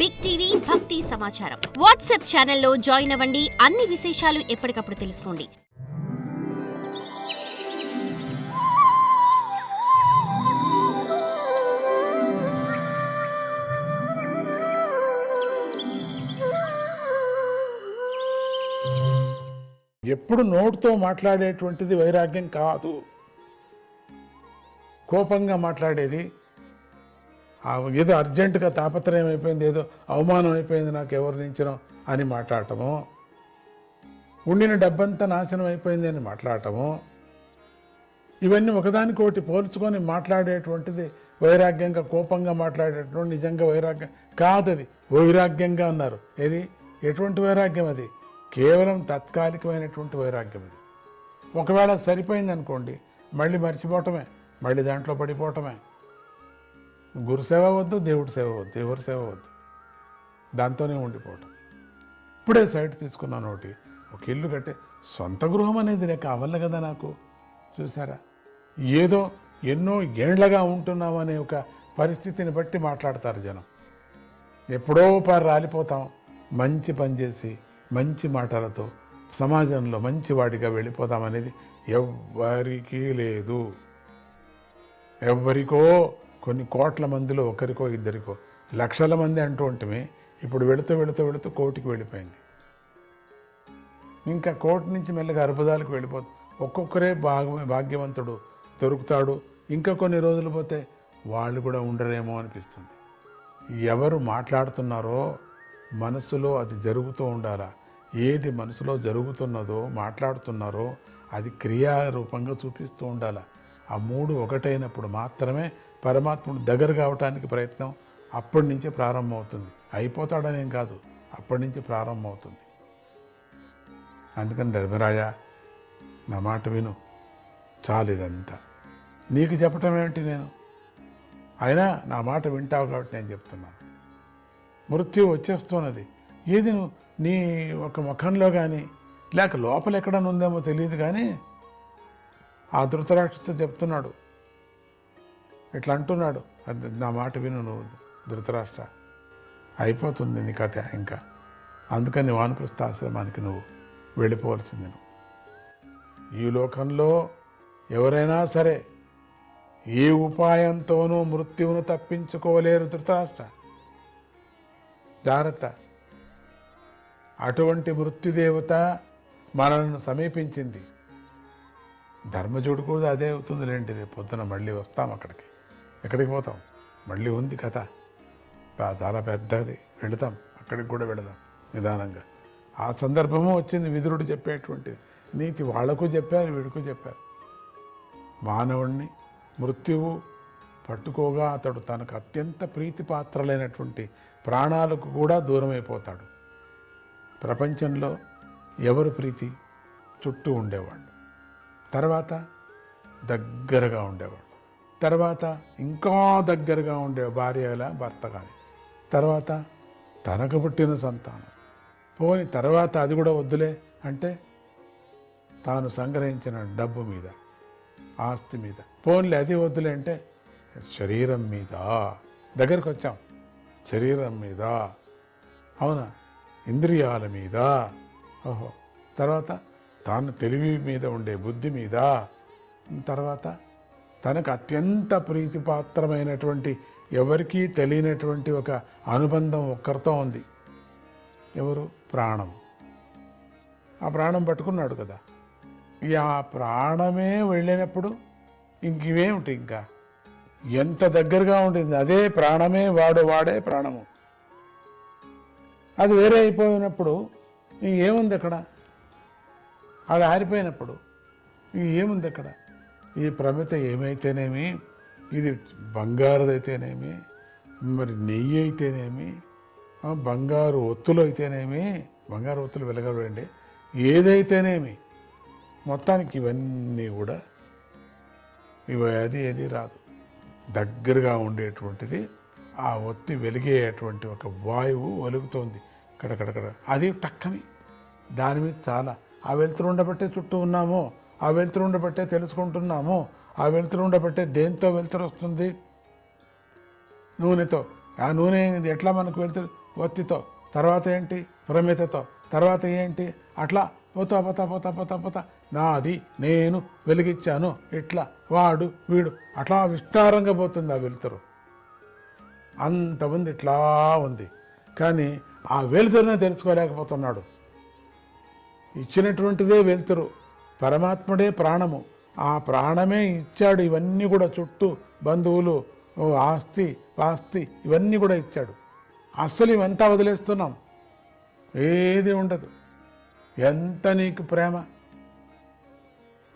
Big TV భక్తి సమాచారం WhatsApp ఛానల్లో జాయిన్ అవ్వండి. అన్ని విశేషాలు ఎప్పటికప్పుడు తెలుసుకోండి. ఎప్పుడు నోటితో మాట్లాడేటువంటిది వైరాగ్యం కాదు. కోపంగా మాట్లాడేది ఏదో అర్జెంటుగా తాపత్రయం అయిపోయింది ఏదో అవమానం అయిపోయింది నాకు ఎవరు నించడం అని మాట్లాడటము. ఉండిన డబ్బంతా నాశనం అయిపోయింది అని మాట్లాడటము. ఇవన్నీ ఒకదానికొకటి పోల్చుకొని మాట్లాడేటువంటిది వైరాగ్యంగా కోపంగా మాట్లాడేటువంటి నిజంగా వైరాగ్యం కాదు అది. వైరాగ్యంగా అన్నారు. ఏది? ఎటువంటి వైరాగ్యం అది? కేవలం తాత్కాలికమైనటువంటి వైరాగ్యం అది. ఒకవేళ సరిపోయింది అనుకోండి మళ్ళీ మర్చిపోవటమే మళ్ళీ దాంట్లో పడిపోవటమే. గురు సేవ వద్దు దేవుడి సేవ వద్దు ఎవరి సేవ వద్దు. దాంతోనే ఉండిపోవటం. ఇప్పుడే సైట్ తీసుకున్నాను ఒకటి ఒక ఇల్లు కట్టే సొంత గృహం అనేది నేను కావాలి కదా నాకు. చూసారా ఏదో ఎన్నో ఏండ్లగా ఉంటున్నామనే ఒక పరిస్థితిని బట్టి మాట్లాడతారు జనం. ఎప్పుడో పారు రాలిపోతాం మంచి పని చేసి మంచి మాటలతో సమాజంలో మంచి వాడిగా వెళ్ళిపోతామనేది ఎవ్వరికీ లేదు. ఎవరికో కొన్ని కోట్ల మందిలో ఒకరికో ఇద్దరికో లక్షల మంది అంటూ ఉంటమే ఇప్పుడు వెళుతూ వెళుతూ వెళుతూ కోటికి వెళ్ళిపోయింది. ఇంకా కోటి నుంచి మెల్లగా అర్బుదాలకు వెళ్ళిపోతుంది ఒక్కొక్కరే భాగ భాగ్యవంతుడు దొరుకుతాడు. ఇంకా కొన్ని రోజులు పోతే వాళ్ళు కూడా ఉండరేమో అనిపిస్తుంది. ఎవరు మాట్లాడుతున్నారో మనసులో అది జరుగుతూ ఉండాలా? ఏది మనసులో జరుగుతున్నదో మాట్లాడుతున్నారో అది క్రియారూపంగా చూపిస్తూ ఉండాలా? ఆ మూడు ఒకటైనప్పుడు మాత్రమే పరమాత్ముడు దగ్గర కావటానికి ప్రయత్నం అప్పటి నుంచే ప్రారంభమవుతుంది. అయిపోతాడనేం కాదు. అప్పటి నుంచి ప్రారంభమవుతుంది. అందుకని ధర్మరాజ నా మాట విను. చాలు ఇదంతా. నీకు చెప్పటం ఏమిటి నేను? అయినా నా మాట వింటావు కాబట్టి నేను చెప్తున్నాను. మృత్యు వచ్చేస్తున్నది. ఏది నీ ఒక ముఖంలో కానీ లేక లోపల ఎక్కడనుందేమో తెలియదు కానీ ఆ ధృతరాష్ట్రతో చెప్తున్నాడు. ఇట్లా అంటున్నాడు. అది నా మాట విను నువ్వు ధృతరాష్ట్ర. అయిపోతుంది నీ కథ ఇంకా. అందుకని వానప్రస్థ ఆశ్రమానికి నువ్వు వెళ్ళిపోవలసింది నువ్వు. ఈ లోకంలో ఎవరైనా సరే ఏ ఉపాయంతోనూ మృత్యువును తప్పించుకోలేరు ధృతరాష్ట్ర. జాగ్రత్త. అటువంటి మృత్యుదేవత మనల్ని సమీపించింది. ధర్మజోడు కూడా అదే అవుతుందిలేంటి రేపు పొద్దున మళ్ళీ వస్తాం అక్కడికి. ఎక్కడికి పోతాం? మళ్ళీ ఉంది కథ. చాలా పెద్దది. వెళతాం. అక్కడికి కూడా వెళదాం నిదానంగా. ఆ సందర్భము వచ్చింది విదురుడు చెప్పేటువంటి. నీతి వాళ్ళకు చెప్పారు వీడికి చెప్పారు. మానవుణ్ణి మృత్యువు పట్టుకోగా అతడు తనకు అత్యంత ప్రీతిపాత్రలైనటువంటి ప్రాణాలకు కూడా దూరమైపోతాడు. ప్రపంచంలో ఎవరు ప్రీతి? చుట్టూ ఉండేవాడు. తర్వాత దగ్గరగా ఉండేవాడు. తర్వాత ఇంకా దగ్గరగా ఉండే భార్యలా భర్త కానీ. తర్వాత తనకు పుట్టిన సంతానం. పోని తర్వాత అది కూడా వద్దులే అంటే తాను సంగ్రహించిన డబ్బు మీద ఆస్తి మీద. పోన్లే అది వద్దులే అంటే శరీరం మీద. దగ్గరకు వచ్చాం. శరీరం మీద. అవునా? ఇంద్రియాల మీద. ఓహో. తర్వాత తాను తెలివి మీద ఉండే బుద్ధి మీద తర్వాత తనకు అత్యంత ప్రీతిపాత్రమైనటువంటి ఎవరికీ తెలియనటువంటి ఒక అనుబంధం ఒక్కరితో ఉంది. ఎవరు? ప్రాణం. ఆ ప్రాణం పట్టుకున్నాడు కదా. ఇక ఆ ప్రాణమే వెళ్ళినప్పుడు ఇంక ఇవేమిటి ఇంకా? ఎంత దగ్గరగా ఉండింది. అదే ప్రాణమే వాడు వాడే ప్రాణము. అది వేరే అయిపోయినప్పుడు ఇంక ఏముంది అక్కడ? అది ఆరిపోయినప్పుడు. ఏముంది అక్కడ? ఈ ప్రమిత ఏమైతేనేమి? ఇది బంగారుదైతేనేమి? మరి నెయ్యి అయితేనేమి? బంగారు ఒత్తులు అయితేనేమి? బంగారు ఒత్తులు వెలగవండి ఏదైతేనేమి? మొత్తానికి ఇవన్నీ కూడా ఇవి అది ఏది రాదు. దగ్గరగా ఉండేటువంటిది ఆ ఒత్తి వెలిగేటువంటి ఒక వాయువు వెలుగుతోంది. కడకడకడ. అది టక్కని. దాని మీద చాలా ఆ వెలుతురు ఉండబట్టే చుట్టూ ఉన్నాము ఆ వెలుతురు ఉండబట్టే తెలుసుకుంటున్నాము ఆ వెలుతురు ఉండబట్టే దేంతో వెలుతురు వస్తుంది? నూనెతో. ఆ నూనె ఎట్లా మనకు వెలుతురు? ఒత్తితో. తర్వాత ఏంటి? ప్రమితతో తర్వాత ఏంటి? అట్లా పోతా పోతా పోతా పోతా పోతా. నాది నేను వెలిగించాను. ఇట్లా వాడు వీడు. అట్లా విస్తారంగా పోతుంది ఆ వెలుతురు. అంత ఉంది ఇట్లా ఉంది. కానీ ఆ వెలుతురునే తెలుసుకోలేకపోతున్నాడు. ఇచ్చినటువంటిదే వెలుతురు. పరమాత్ముడే ప్రాణము. ఆ ప్రాణమే ఇచ్చాడు. ఇవన్నీ కూడా చుట్టూ బంధువులు ఓ ఆస్తి పాస్తి ఇవన్నీ కూడా ఇచ్చాడు. అస్సలు ఇవంతా వదిలేస్తున్నాం. ఏది ఉండదు. ఎంత నీకు ప్రేమ?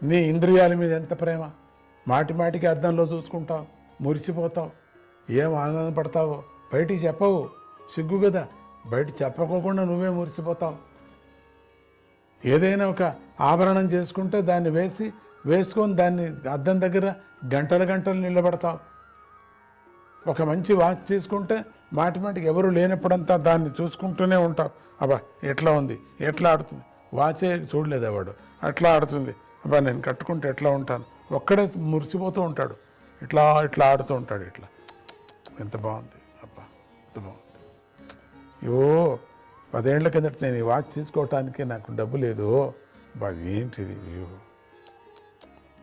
నీ ఇంద్రియాల మీద ఎంత ప్రేమ? మాటి మాటికి అద్దంలో చూసుకుంటావు మురిసిపోతావు. ఏం ఆనందపడతావో బయటికి చెప్పవు. సిగ్గు కదా. బయట చెప్పకోకుండా నువ్వే మురిసిపోతావు. ఏదైనా ఒక ఆభరణం చేసుకుంటే దాన్ని వేసి వేసుకొని దాన్ని అద్దం దగ్గర గంటల గంటలు నిలబడతావు. ఒక మంచి వాచ్ తీసుకుంటే మాటి మాటికి ఎవరు లేనప్పుడంతా దాన్ని చూసుకుంటూనే ఉంటావు. అబ్బా ఎట్లా ఉంది? ఎట్లా ఆడుతుంది? వాచే చూడలేదు వాడు అట్లా ఆడుతుంది. అబ్బా నేను కట్టుకుంటే ఎట్లా ఉంటాను? ఒక్కడే మురిసిపోతూ ఉంటాడు. ఇట్లా ఇట్లా ఆడుతూ ఉంటాడు ఇట్లా. ఎంత బాగుంది. అబ్బా ఎంత బాగుంది. అయ్యో! పదేళ్ళ కిందట నేను ఈ వాచ్ తీసుకోవటానికి నాకు డబ్బు లేదు. బా ఏంటిది?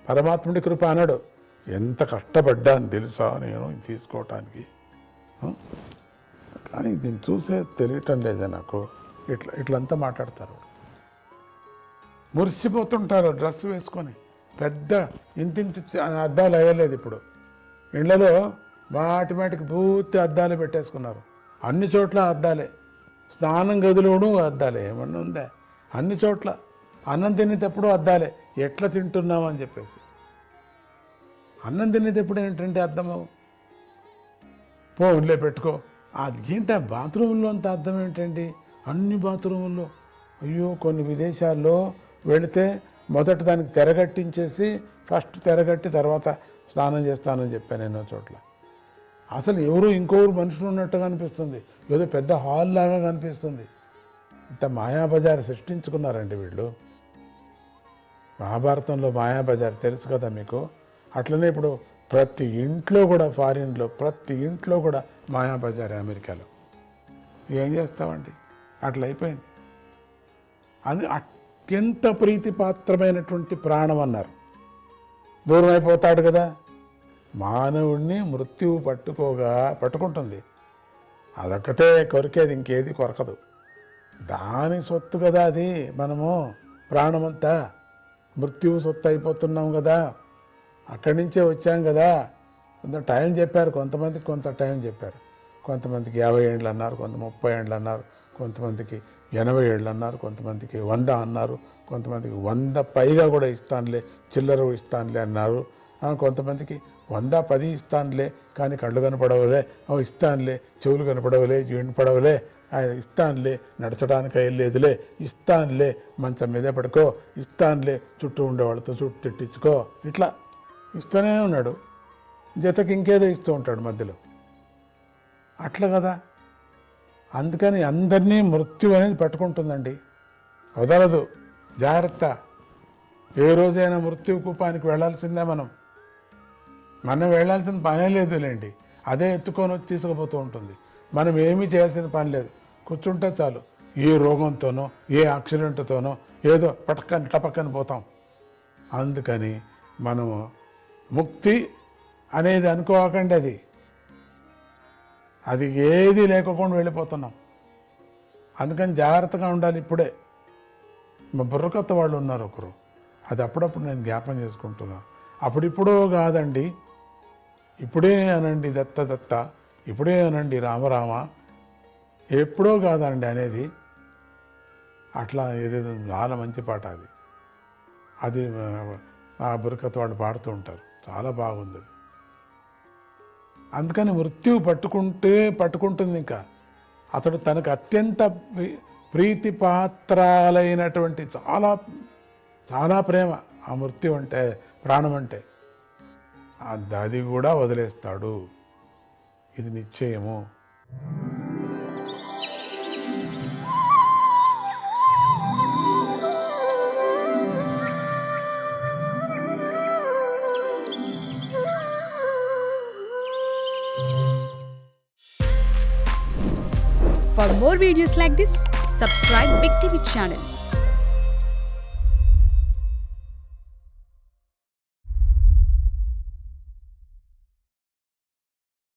పరమాత్ముడి కృప అన్నాడు. ఎంత కష్టపడ్డాను తెలుసా నేను తీసుకోవటానికి? కానీ దీన్ని చూసే తెలియటం లేదే నాకు. ఇట్లా ఇట్లంతా మాట్లాడతారు. మురిసిపోతుంటారు డ్రెస్ వేసుకొని. పెద్ద ఇంతింత అద్దాలు అయ్యలేదు ఇప్పుడు. ఇళ్ళలో మాటి మాటికి పూర్తి అద్దాలు పెట్టేసుకున్నారు. అన్ని చోట్ల అద్దాలే. స్నానం గదిలోనూ అద్దాలే. ఏమన్నా ఉందా? అన్ని చోట్ల. అన్నం తినేటప్పుడు అద్దాలే. ఎట్లా తింటున్నావు అని చెప్పేసి. అన్నం తినేటప్పుడు ఏంటంటే అర్థము ఫోన్లే పెట్టుకో. అదేంట బాత్రూంలో అంత అర్థం ఏంటండి? అన్ని బాత్రూముల్లో అయ్యో కొన్ని విదేశాల్లో వెళితే మొదట దానికి తెరగట్టించేసి ఫస్ట్ తెరగట్టి తర్వాత స్నానం చేస్తానని చెప్పాను ఎన్నో చోట్ల. అసలు ఎవరు ఇంకొకరు మనుషులు ఉన్నట్టుగా అనిపిస్తుంది. ఏదో పెద్ద హాల్ లాగా కనిపిస్తుంది. ఇంత మాయాబజార్ సృష్టించుకున్నారండి వీళ్ళు. మహాభారతంలో మాయాబజార్ తెలుసు కదా మీకు? అట్లనే ఇప్పుడు ప్రతి ఇంట్లో కూడా ఫారిన్లో ప్రతి ఇంట్లో కూడా మాయాబజార్ అమెరికాలో. ఏం చేస్తామండి? అట్లా అయిపోయింది. అది అత్యంత ప్రీతిపాత్రమైనటువంటి ప్రాణం అన్నారు. దూరం అయిపోతాడు కదా. మానవుణ్ణి మృత్యువు పట్టుకోగా పట్టుకుంటుంది. అదొక్కటే కొరికేది ఇంకేది కొరకదు. దాని సొత్తు కదా అది. మనము ప్రాణమంతా మృత్యువు సొత్తు అయిపోతున్నాం కదా. అక్కడి నుంచే వచ్చాం కదా. కొంత టైం చెప్పారు కొంతమందికి కొంత టైం చెప్పారు. కొంతమందికి యాభై ఏండ్లు అన్నారు కొంత ముప్పై ఏండ్లు అన్నారు కొంతమందికి ఎనభై ఏళ్ళు అన్నారు కొంతమందికి వంద అన్నారు కొంతమందికి వంద పైగా కూడా ఇస్తానులే చిల్లర ఇస్తానులే అన్నారు. కొంతమందికి వంద పది ఇస్తానులే కానీ కళ్ళు కనపడవలే ఓ ఇస్తానులే చెవులు కనపడవలే వినపడవలే ఆ, ఇస్తానులే నడచడానికి అయ్యలేదులే ఇస్తానులే మంచం మీదే పడుకో ఇస్తానులే చుట్టూ ఉండేవాళ్ళతో చుట్టూ తిట్టించుకో ఇట్లా ఇస్తూనే ఉన్నాడు. జతకి ఇంకేదో ఇస్తూ ఉంటాడు మధ్యలో. అట్లా కదా? అందుకని అందరినీ మృత్యు అనేది పట్టుకుంటుందండి. వదలదు. జాగ్రత్త. ఏ రోజైనా మృత్యు కూపానికి వెళ్ళాల్సిందే మనం. మనం వెళ్ళాల్సిన పనే లేదులేండి. అదే ఎత్తుకొని వచ్చి తీసుకుపోతూ ఉంటుంది. మనం ఏమీ చేయాల్సిన పని లేదు. కూర్చుంటే చాలు. ఏ రోగంతోనో ఏ యాక్సిడెంట్తోనో ఏదో పటక్కని టపక్కని పోతాం. అందుకని మనము ముక్తి అనేది అనుకోకండి అది. అది ఏది లేకోకుండా వెళ్ళిపోతున్నాం. అందుకని జాగ్రత్తగా ఉండాలి ఇప్పుడే. మా బుర్రకొత్త వాళ్ళు ఉన్నారు ఒకరు. అది అప్పుడప్పుడు నేను జ్ఞాపం చేసుకుంటున్నాను అప్పుడిప్పుడో కాదండి ఇప్పుడే అనండి దత్త దత్త ఇప్పుడే అనండి రామరామ ఎప్పుడో కాదండి అనేది అట్లా ఏదేదో చాలా మంచి పాట అది. అది ఆ, ఆ వాళ్ళు పాడుతూ ఉంటారు. చాలా బాగుంది అది. అందుకని మృత్యువు పట్టుకుంటే పట్టుకుంటుంది ఇంకా. అతడు తనకు అత్యంత ప్రీ- పాత్రాలైనటువంటి చాలా చాలా ప్రేమ ఆ మృత్యు అంటే ప్రాణం అంటే. అది కూడా వదిలేస్తాడు ఇది నిశ్చయము For For more videos like this, subscribe Big TV channel.